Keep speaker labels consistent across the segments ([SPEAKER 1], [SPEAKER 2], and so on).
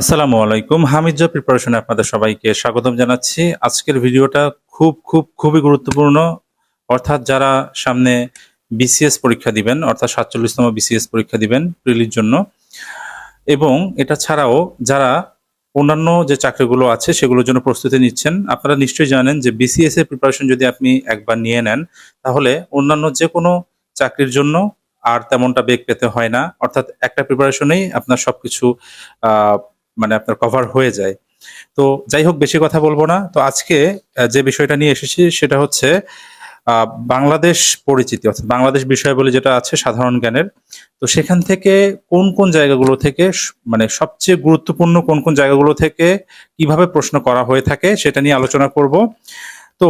[SPEAKER 1] আসসালামু আলাইকুম। হামিদ জব প্রিপারেশনে আপনাদের সবাইকে স্বাগতম জানাচ্ছি। আজকের ভিডিওটা খুব খুব, খুবই গুরুত্বপূর্ণ। অর্থাৎ যারা সামনে বিসিএস পরীক্ষা দিবেন, অর্থাৎ সাতচল্লিশতম বিসিএস পরীক্ষা দিবেন প্রিলির জন্য, এবং এটা ছাড়াও যারা অন্যান্য যে চাকরিগুলো আছে, সেগুলোর জন্য প্রস্তুতি নিচ্ছেন, আপনারা নিশ্চয়ই জানেন যে বিসিএস এর প্রিপারেশন যদি আপনি একবার নিয়ে নেন, তাহলে অন্যান্য যে কোনো চাকরির জন্য আর তেমনটা বেগ পেতে হয় না। অর্থাৎ একটা প্রিপারেশনেই আপনার সবকিছু মানে আপনার কভার হয়ে যায়। তো যাই হোক, বেশি কথা বলব না। তো আজকে যে বিষয়টা নিয়ে এসেছি, সেটা হচ্ছে বাংলাদেশ পরিচিতি, অর্থাৎ বাংলাদেশ বিষয় বলে যেটা আছে, সাধারণ জ্ঞানের। তো সেখান থেকে কোন কোন জায়গাগুলো থেকে মানে সবচেয়ে গুরুত্বপূর্ণ কোন কোন জায়গাগুলো থেকে কীভাবে প্রশ্ন করা হয়ে থাকে, সেটা নিয়ে আলোচনা করব। তো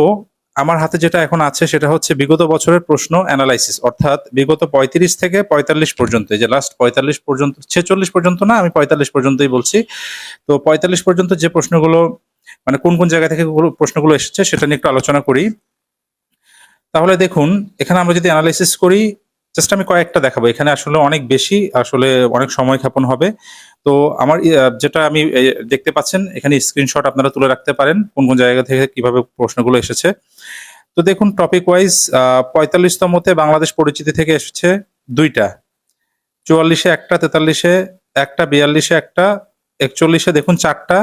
[SPEAKER 1] আমার হাতে যেটা এখন আছে সেটা হচ্ছে বিগত বছরের প্রশ্ন অ্যানালাইসিস অর্থাৎ বিগত পঁয়ত্রিশ থেকে পঁয়তাল্লিশ পর্যন্ত যে লাস্ট পঁয়তাল্লিশ পর্যন্ত, ছেচল্লিশ পর্যন্ত না, আমি পঁয়তাল্লিশ পর্যন্তই বলছি। তো পঁয়তাল্লিশ পর্যন্ত যে প্রশ্নগুলো মানে কোন কোন জায়গা থেকে প্রশ্নগুলো এসেছে সেটা নিয়ে একটু আলোচনা করি। তাহলে দেখুন, এখানে আমরা যদি অ্যানালাইসিস করি জাস্ট আমি কয়েকটা দেখাবো। এখানে আসলে অনেক বেশি, আসলে অনেক সময় ক্ষেপণ হবে। তো আমার যেটা আমি দেখতে পাচ্ছেন, এখানে স্ক্রিনশট আপনারা তুলে রাখতে পারেন, কোন কোন জায়গা থেকে কীভাবে প্রশ্নগুলো এসেছে। তো দেখুন টপিক ওয়াইজ পঁয়তাল্লিশতমতে বাংলাদেশ পরিচিতি থেকে এসেছে দুইটা। চুয়াল্লিশে একটা, তেতাল্লিশে একটা, বিয়াল্লিশে একটা, একচল্লিশে দেখুন চারটা,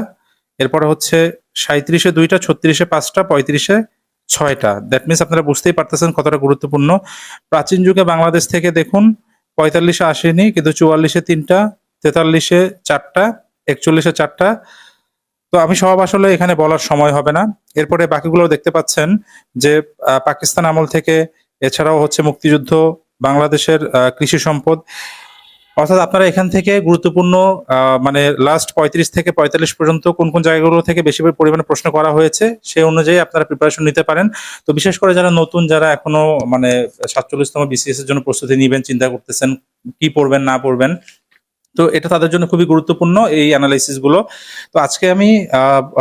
[SPEAKER 1] এরপরে হচ্ছে সাঁত্রিশে দুইটা, ছত্রিশে পাঁচটা, পঁয়ত্রিশে ছয়টা। দ্যাট মিনস আপনারা বুঝতেই পারতেছেন কতটা গুরুত্বপূর্ণ। প্রাচীন যুগে বাংলাদেশ থেকে দেখুন, পঁয়তাল্লিশে আসেনি, কিন্তু চুয়াল্লিশে তিনটা, তেতাল্লিশে চারটা, একচল্লিশে চারটা। তো আমি সব আসলে এখানে বলার সময় হবে না। এরপরে বাকিগুলো দেখতে পাচ্ছেন যে পাকিস্তান আমল থেকে, এছাড়াও হচ্ছে মুক্তিযুদ্ধ, বাংলাদেশের কৃষি সম্পদ। অর্থাৎ আপনারা এখান থেকে গুরুত্বপূর্ণ মানে লাস্ট পঁয়ত্রিশ থেকে পঁয়তাল্লিশ পর্যন্ত কোন কোন জায়গাগুলো থেকে বেশি পরিমাণে প্রশ্ন করা হয়েছে সেই অনুযায়ী আপনারা প্রিপারেশন নিতে পারেন। তো বিশেষ করে যারা নতুন, যারা এখনও মানে সাতচল্লিশতম বিসিএস এর জন্য প্রস্তুতি নিবেন, চিন্তা করতেছেন কি পড়বেন, না পড়বেন, তো এটা তাদের জন্য খুবই গুরুত্বপূর্ণ এই অ্যানালাইসিসগুলো। তো আজকে আমি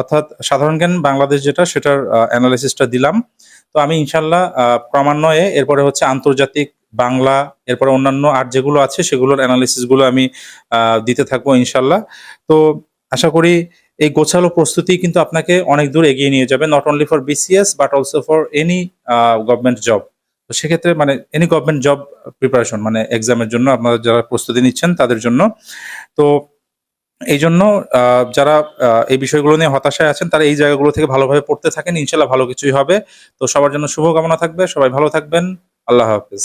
[SPEAKER 1] অর্থাৎ সাধারণ জ্ঞান বাংলাদেশ যেটা, সেটার অ্যানালাইসিসটা দিলাম। তো আমি ইনশাল্লাহ ক্রমান্বয়ে, এরপরে হচ্ছে আন্তর্জাতিক বাংলা, এরপরে অন্যান্য আর যেগুলো আছে সেগুলোর অ্যানালিসিসগুলো আমি দিতে থাকব ইনশাল্লাহ তো আশা করি এই গোছালো প্রস্তুতি কিন্তু আপনাকে অনেক দূর এগিয়ে নিয়ে যাবে not only for BCS but also for any government job তো সেক্ষেত্রে মানে এনি গভর্নমেন্ট জব প্রিপারেশন মানে এক্সামের জন্য আপনারা যারা প্রস্তুতি নিচ্ছেন তাদের জন্য। তো এই জন্য যারা এই বিষয়গুলো নিয়ে হতাশায় আছেন, তারা এই জায়গাগুলো থেকে ভালোভাবে পড়তে থাকেন ইনশাল্লাহ ভালো কিছুই হবে। তো সবার জন্য শুভকামনা থাকবে, সবাই ভালো থাকবেন, আল্লাহ হাফিজ।